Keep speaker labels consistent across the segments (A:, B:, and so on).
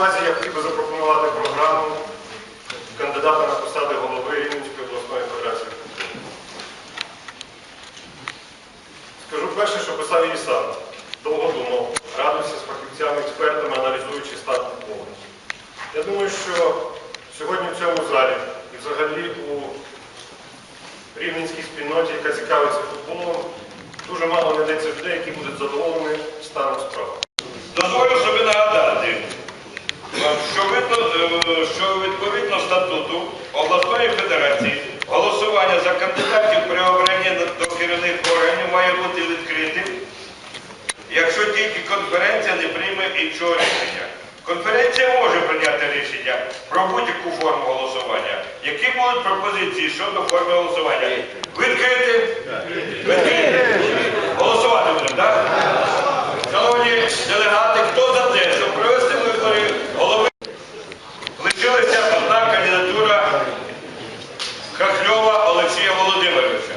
A: увазі я хотів би запропонувати програму кандидата на посади голови Рівненської обласної федерації. Скажу перше, що писав її сам. Довго думав, радився з фахівцями, експертами, аналізуючи стан футболу. Я думаю, що сьогодні в цьому залі і взагалі у рівненській спільноті, яка цікавиться футболом, дуже мало знайдеться людей, які будуть задоволені станом
B: що відповідно статуту обласної федерації голосування за кандидатів при обранні до керівних органів має бути відкритим, якщо тільки конференція не прийме іншого рішення. Конференція може прийняти рішення про будь-яку форму голосування. Які будуть пропозиції щодо форми голосування? Відкрити? Відкрити? Голосувати будемо, так? Шановні делегати, хто за те, щоб провести вибори голови? Лишилася одна кандидатура Хахльова Олексія Володимировича.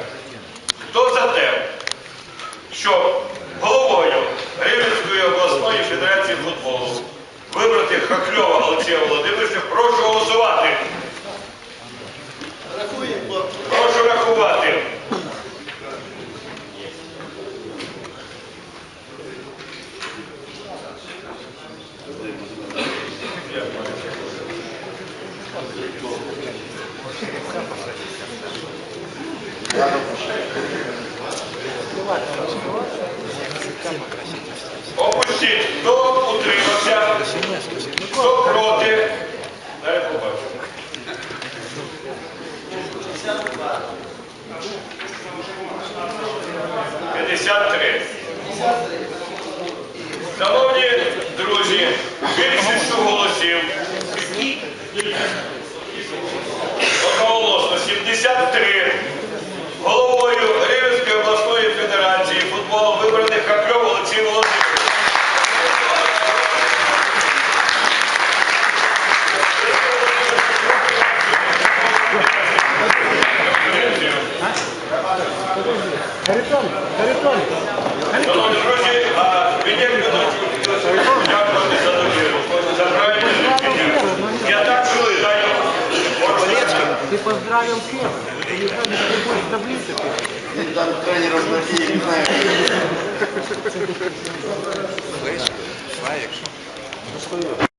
B: Хто за те, щоб головою Рівненської обласної федерації футболу Хахльова Олексія Володимировича, прошу голосувати. Прошу рахувати. Опустіть, хто утримався, хто проти. Дай побачимо. П'ятдесят три. Шановні друзі, більшість голосів. Шановні друзі, а мені дякувати за довіру, за правильне рішення. Я так вітаю.
C: Ты поздравил всех. Ты не знаю, ты будешь таблицы.
D: Там тренер России, не знаю.